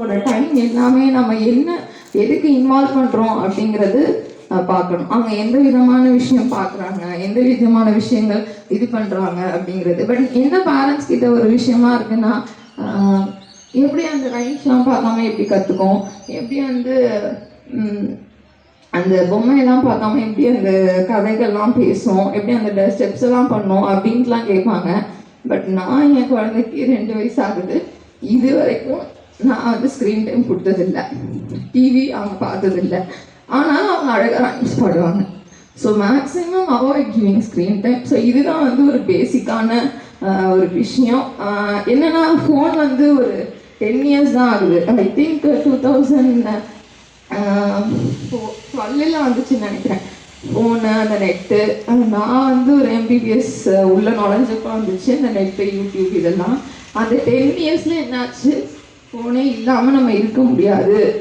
நம்மளோட டைம் எல்லாமே நம்ம என்ன எதுக்கு இன்வால்வ் பண்ணுறோம் அப்படிங்கிறது பார்க்கணும். அவங்க எந்த விதமான விஷயம் பார்க்குறாங்க எந்த விதமான விஷயங்கள் இது பண்ணுறாங்க அப்படிங்கிறது. பட் என்ன பேரண்ட்ஸ் கிட்ட ஒரு விஷயமா இருக்குன்னா எப்படி அந்த ரைம்ஸ்லாம் பார்க்காம எப்படி கற்றுக்கும் எப்படி வந்து அந்த பொம்மையெல்லாம் பார்க்காம எப்படி அந்த கதைகள்லாம் பேசும்? எப்படி அந்த ஸ்டெப்ஸ் எல்லாம் பண்ணும் அப்படின்ட்டுலாம் கேட்பாங்க. பட் நான் என் குழந்தைக்கு ரெண்டு வயசு ஆகுது. இது வரைக்கும் நான் வந்து ஸ்க்ரீன் டைம் கொடுத்ததில்ல. டிவி அவங்க பார்த்ததில்ல. ஆனாலும் அவங்க அழகாக ரைம்ஸ் பாடுவாங்க. So maximum avoid giving screen time so இதுதான் வந்து ஒரு பேசிக்கான ஒரு விஷயம். என்னென்னா ஃபோன் வந்து ஒரு டென் இயர்ஸ் தான் ஆகுது. ஐ திங்க் டூ தௌசண்ட் டுவெல்லில் வந்துச்சுன்னு நினைக்கிறேன். ஃபோனு அந்த நெட்டு நான் வந்து ஒரு எம்பிபிஎஸ் உள்ள நுழைஞ்சப்போ வந்துச்சு. இந்த நெட்டு யூடியூப் இதெல்லாம். அந்த டென் இயர்ஸில் என்னாச்சு? ஃபோனே இல்லாமல் நம்ம இருக்க முடியாது.